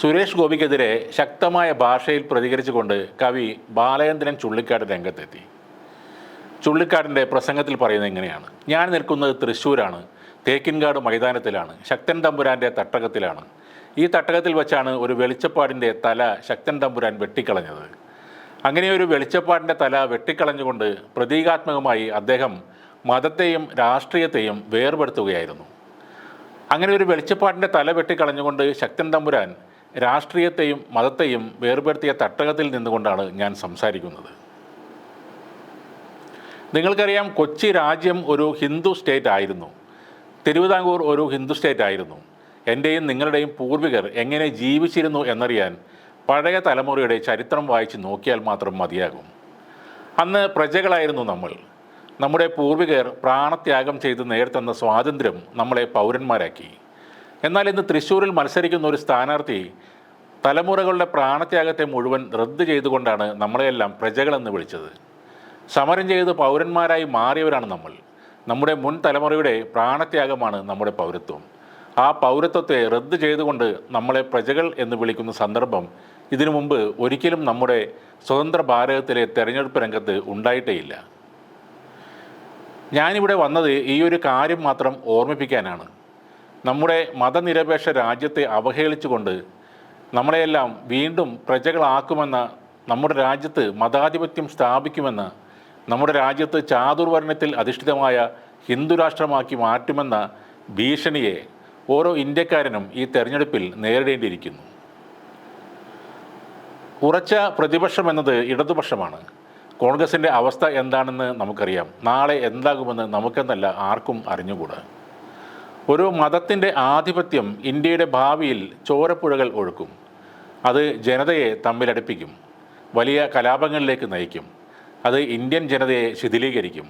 സുരേഷ് ഗോപിക്കെതിരെ ശക്തമായ ഭാഷയിൽ പ്രതികരിച്ചുകൊണ്ട് കവി ബാലചന്ദ്രൻ ചുള്ളിക്കാട് രംഗത്തെത്തി. ചുള്ളിക്കാടിന്റെ പ്രസംഗത്തിൽ പറയുന്നത് ഇങ്ങനെയാണ്. ഞാൻ നിൽക്കുന്നത് തൃശ്ശൂരാണ്. തേക്കിൻകാട് മൈതാനത്തിലാണ്. ശക്തൻ തമ്പുരാന്റെ തട്ടകത്തിലാണ്. ഈ തട്ടകത്തിൽ വെച്ചാണ് ഒരു വെളിച്ചപ്പാടിന്റെ തല ശക്തൻ തമ്പുരാൻ വെട്ടിക്കളഞ്ഞത്. അങ്ങനെ ഒരു വെളിച്ചപ്പാടിന്റെ തല വെട്ടിക്കളഞ്ഞുകൊണ്ട് പ്രതീകാത്മകമായി അദ്ദേഹം മതത്തെയും രാഷ്ട്രീയത്തെയും വേർപെടുത്തുകയായിരുന്നു. അങ്ങനെ ഒരു വെളിച്ചപ്പാടിന്റെ തല വെട്ടിക്കളഞ്ഞുകൊണ്ട് ശക്തൻ തമ്പുരാൻ രാഷ്ട്രീയത്തെയും മതത്തെയും വേർപെടുത്തിയ തട്ടകത്തിൽ നിന്നുകൊണ്ടാണ് ഞാൻ സംസാരിക്കുന്നത്. നിങ്ങൾക്കറിയാം കൊച്ചി രാജ്യം ഒരു ഹിന്ദു സ്റ്റേറ്റ് ആയിരുന്നു. തിരുവിതാംകൂർ ഒരു ഹിന്ദു സ്റ്റേറ്റ് ആയിരുന്നു. എന്റെയും നിങ്ങളുടെയും പൂർവികർ എങ്ങനെ ജീവിച്ചിരുന്നു എന്നറിയാൻ പഴയ തലമുറയുടെ ചരിത്രം വായിച്ച് നോക്കിയാൽ മാത്രം മതിയാകും. അന്ന് പ്രജകളായിരുന്നു നമ്മൾ. നമ്മുടെ പൂർവികർ പ്രാണത്യാഗം ചെയ്ത് നേടിത്തന്ന സ്വാതന്ത്ര്യം നമ്മളെ പൗരന്മാരാക്കി. എന്നാൽ ഇന്ന് തൃശ്ശൂരിൽ മത്സരിക്കുന്ന ഒരു സ്ഥാനാർത്ഥി തലമുറകളുടെ പ്രാണത്യാഗത്തെ മുഴുവൻ റദ്ദ് ചെയ്തുകൊണ്ടാണ് നമ്മളെയെല്ലാം പ്രജകളെന്ന് വിളിച്ചത്. സമരം ചെയ്ത് പൗരന്മാരായി മാറിയവരാണ് നമ്മൾ. നമ്മുടെ മുൻ തലമുറയുടെ പ്രാണത്യാഗമാണ് നമ്മുടെ പൗരത്വം. ആ പൗരത്വത്തെ റദ്ദ് ചെയ്തുകൊണ്ട് നമ്മളെ പ്രജകൾ എന്ന് വിളിക്കുന്ന സന്ദർഭം ഇതിനു മുമ്പ് ഒരിക്കലും നമ്മുടെ സ്വതന്ത്ര ഭാരതത്തിലെ തെരഞ്ഞെടുപ്പ് രംഗത്ത് ഉണ്ടായിട്ടേയില്ല. ഞാനിവിടെ വന്നത് ഈ ഒരു കാര്യം മാത്രം ഓർമ്മിപ്പിക്കാനാണ്. നമ്മുടെ മതനിരപേക്ഷ രാജ്യത്തെ അവഹേളിച്ചുകൊണ്ട് നമ്മളെയെല്ലാം വീണ്ടും പ്രജകളാക്കുമെന്ന നമ്മുടെ രാജ്യത്ത് മതാധിപത്യം സ്ഥാപിക്കുമെന്ന നമ്മുടെ രാജ്യത്ത് ചാതുർവർണത്തിൽ അധിഷ്ഠിതമായ ഹിന്ദുരാഷ്ട്രമാക്കി മാറ്റുമെന്ന ഭീഷണിയെ ഓരോ ഇന്ത്യക്കാരനും ഈ തെരഞ്ഞെടുപ്പിൽ നേരിടേണ്ടിയിരിക്കുന്നു. ഉറച്ച പ്രതിപക്ഷം എന്നത് ഇടതുപക്ഷമാണ്. കോൺഗ്രസിന്റെ അവസ്ഥ എന്താണെന്ന് നമുക്കറിയാം. നാളെ എന്താകുമെന്ന് നമുക്കെന്നല്ല ആർക്കും അറിഞ്ഞുകൂടാ. ഒരു മതത്തിന്റെ ആധിപത്യം ഇന്ത്യയുടെ ഭാവിയിൽ ചോരപ്പുഴകൾ ഒഴുക്കും. അത് ജനതയെ തമ്മിലടുപ്പിക്കും. വലിയ കലാപങ്ങളിലേക്ക് നയിക്കും. അത് ഇന്ത്യൻ ജനതയെ ശിഥിലീകരിക്കും.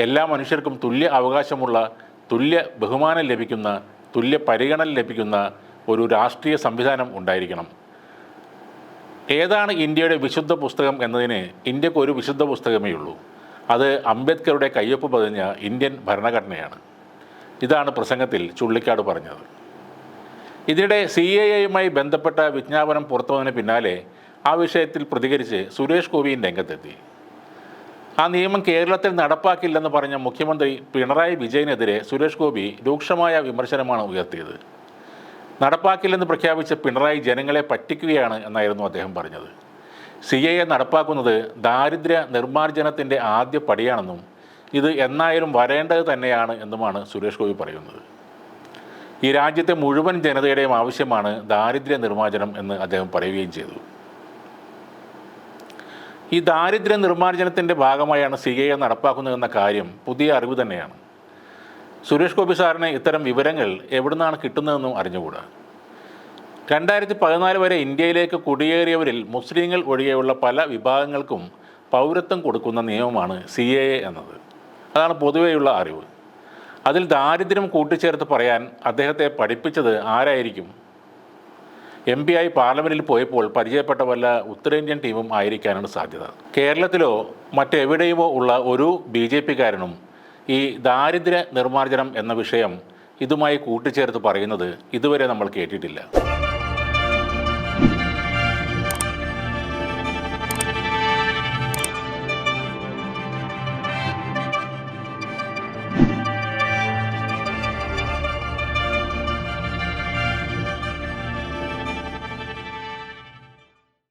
എല്ലാ മനുഷ്യർക്കും തുല്യ അവകാശമുള്ള തുല്യ ബഹുമാനം ലഭിക്കുന്ന തുല്യ പരിഗണന ലഭിക്കുന്ന ഒരു രാഷ്ട്രീയ സംവിധാനം ഉണ്ടായിരിക്കണം. ഏതാണ് ഇന്ത്യയുടെ വിശുദ്ധ പുസ്തകം എന്നതിന് ഇന്ത്യയ്ക്ക് ഒരു വിശുദ്ധ പുസ്തകമേ ഉള്ളൂ. അത് അംബേദ്കറുടെ കയ്യൊപ്പ് പതിഞ്ഞ ഇന്ത്യൻ ഭരണഘടനയാണ്. ഇതാണ് പ്രസംഗത്തിൽ ചുള്ളിക്കാട് പറഞ്ഞത്. ഇതിനിടെ സി എ എയുമായി ബന്ധപ്പെട്ട വിജ്ഞാപനം പുറത്തുവന്നതിന് പിന്നാലെ ആ വിഷയത്തിൽ പ്രതികരിച്ച് സുരേഷ് ഗോപിയും രംഗത്തെത്തി. ആ നിയമം കേരളത്തിൽ നടപ്പാക്കില്ലെന്ന് പറഞ്ഞ മുഖ്യമന്ത്രി പിണറായി വിജയനെതിരെ സുരേഷ് ഗോപി രൂക്ഷമായ വിമർശനമാണ് ഉയർത്തിയത്. നടപ്പാക്കില്ലെന്ന് പ്രഖ്യാപിച്ച പിണറായി ജനങ്ങളെ പറ്റിക്കുകയാണ് എന്നായിരുന്നു അദ്ദേഹം പറഞ്ഞത്. സി എ നടപ്പാക്കുന്നത് ദാരിദ്ര്യ നിർമ്മാർജനത്തിന്റെ ആദ്യ പടിയാണെന്നും ഇത് എന്നായാലും വരേണ്ടത് തന്നെയാണ് എന്നുമാണ് സുരേഷ് ഗോപി പറയുന്നത്. ഈ രാജ്യത്തെ മുഴുവൻ ജനതയുടെയും ആവശ്യമാണ് ദാരിദ്ര്യ നിർമ്മാർജനം എന്ന് അദ്ദേഹം പറയുകയും ചെയ്തു. ഈ ദാരിദ്ര്യ നിർമ്മാർജനത്തിന്റെ ഭാഗമായാണ് സി എ നടപ്പാക്കുന്നതെന്ന കാര്യം പുതിയ അറിവ് തന്നെയാണ്. സുരേഷ് ഗോപി സാറിന് ഇത്തരം വിവരങ്ങൾ എവിടുന്നാണ് കിട്ടുന്നതെന്നും അറിഞ്ഞുകൂടാ. രണ്ടായിരത്തി പതിനാല് വരെ ഇന്ത്യയിലേക്ക് കുടിയേറിയവരിൽ മുസ്ലിങ്ങൾ ഒഴികെയുള്ള പല വിഭാഗങ്ങൾക്കും പൗരത്വം കൊടുക്കുന്ന നിയമമാണ് സി എ എന്നത്. അതാണ് പൊതുവെയുള്ള അറിവ്. അതിൽ ദാരിദ്ര്യം കൂട്ടിച്ചേർത്ത് പറയാൻ അദ്ദേഹത്തെ പഠിപ്പിച്ചത് ആരായിരിക്കും? എം പി ആയി പാർലമെന്റിൽ പോയപ്പോൾ പരിചയപ്പെട്ട വല്ല ഉത്തരേന്ത്യൻ ടീമും ആയിരിക്കാനാണ് സാധ്യത. കേരളത്തിലോ മറ്റെവിടെയുമോ ഉള്ള ഒരു ബി ജെ പിക്കാരനും ഈ ദാരിദ്ര്യ നിർമ്മാർജനം എന്ന വിഷയം ഇതുമായി കൂട്ടിച്ചേർത്ത് പറയുന്നത് ഇതുവരെ നമ്മൾ കേട്ടിട്ടില്ല.